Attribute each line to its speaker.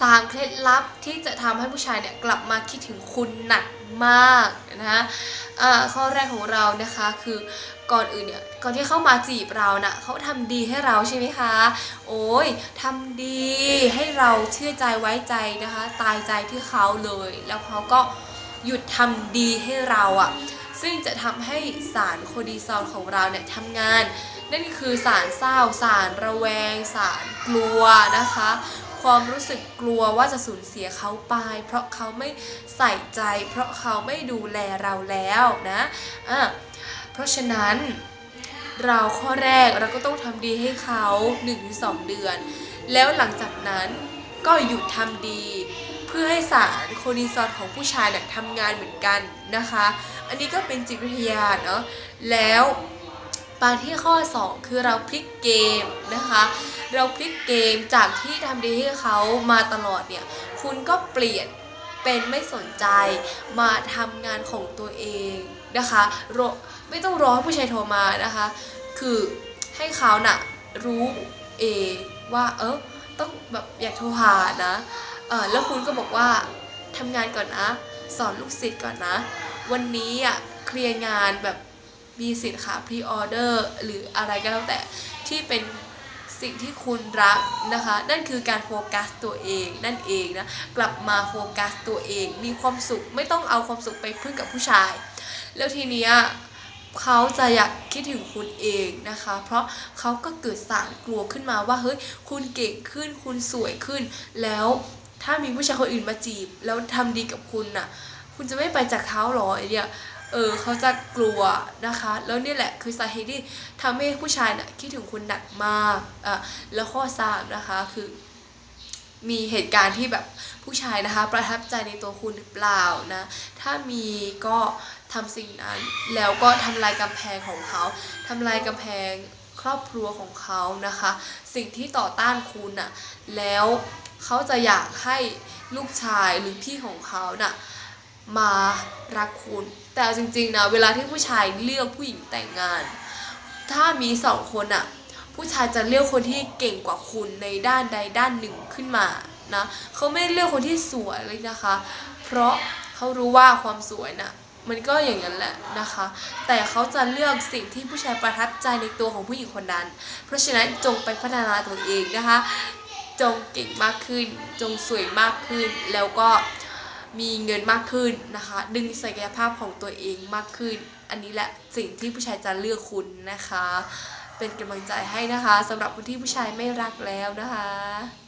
Speaker 1: สามเคล็ดลับที่จะทำให้ผู้ชายเนี่ยกลับมาคิดถึงคุณหนักมากนะคะข้อแรกของเรานะคะคือก่อนอื่นเนี่ยก่อนที่เข้ามาจีบเรานะ่ะเขาทำดีให้เราใช่ไหมคะ โอ้ยทำดีให้เราเชื่อใจไว้ใจนะคะ ตายใจที่เขาเลย แล้วเขาก็หยุดทำดีให้เราอะ่ะซึ่งจะทำให้สารโคอร์ติซอลของเราเนี่ยทำงาน นั่นคือสารเศร้าสารระแวง สารกลัวนะคะ ความรู้สึกกลัวว่าจะสูญเสียเขาไป เพราะเขาไม่ใส่ใจ เพราะเขาไม่ดูแลเราแล้วนะอะเพราะฉะนั้นเราข้อแรกเราก็ต้องทำดีให้เขา1-2 เดือน แล้วหลังจากนั้นก็หยุดทำดีเพื่อให้สารโคอร์ติซอลของผู้ชายเนี่ยทำงานเหมือนกันนะคะ อันนี้ก็เป็นจิตวิทยาเนาะ แล้ว มาที่ข้อ 2 คือเราพลิกเกมนะคะ เราพลิกเกมจากที่ทำดีให้เขามาตลอดเนี่ย คุณก็เปลี่ยนเป็นไม่สนใจมาทำงานของตัวเองนะคะรอไม่ต้องรอให้ผู้ชายโทรมานะคะ คือให้เขาน่ะรู้เองว่าเออต้องแบบอยากโทรหานะเออแล้วคุณก็บอกว่าทำงานก่อนนะ สอนลูกศิษย์ก่อนนะ วันนี้อะเคลียร์งานแบบ มีสินค้าพรีออเดอร์หรืออะไรก็แล้วแต่ที่เป็นสิ่งที่คุณรักนะคะ นั่นคือการโฟกัสตัวเองนั่นเองนะกลับมาโฟกัสตัวเอง มีความสุขไม่ต้องเอาความสุขไปพึ่งกับผู้ชาย แล้วทีเนี้ยเขาจะอยากคิดถึงคุณเองนะคะ เพราะเขาก็เกิดสารกลัวขึ้นมาว่าเฮ้ยคุณเก่งขึ้นคุณสวยขึ้น แล้วถ้ามีผู้ชายคนอื่นมาจีบ แล้วทำดีกับคุณน่ะ คุณจะไม่ไปจากเขาหรอไอเนี่ย เออเขาจะกลัวนะคะ แล้วนี่แหละคือสาเหตุที่ทำให้ผู้ชายน่ะคิดถึงคุณหนักมากอะแล้วข้อสามนะคะคือมีเหตุการณ์ที่แบบผู้ชายนะคะ ประทับใจในตัวคุณหรือเปล่านะ ถ้ามีก็ทำสิ่งนั้นแล้วก็ทำลายกำแพงของเขาทำลายกำแพงครอบครัวของเขานะคะ สิ่งที่ต่อต้านคุณน่ะแล้วเขาจะอยากให้ลูกชายหรือพี่ของเขาน่ะ มารักคุณ แต่จริงๆนะเวลาที่ผู้ชายเลือกผู้หญิงแต่งงาน ถ้ามีสองคนอะผู้ชายจะเลือกคนที่เก่งกว่าคุณในด้านใดด้านหนึ่งขึ้นมานะเขาไม่ได้เลือกคนที่สวยเลยนะคะ เพราะเขารู้ว่าความสวยน่ะมันก็อย่างนั้นแหละนะคะ แต่เขาจะเลือกสิ่งที่ผู้ชายประทับใจในตัวของผู้หญิงคนนั้น เพราะฉะนั้นจงไปพัฒนาตัวเองนะคะ จงเก่งมากขึ้น จงสวยมากขึ้น แล้วก็ มีเงินมากขึ้นนะคะ ดึงศักยภาพของตัวเองมากขึ้น อันนี้แหละสิ่งที่ผู้ชายจะเลือกคุณนะคะ เป็นกำลังใจให้นะคะสำหรับคนที่ผู้ชายไม่รักแล้วนะคะ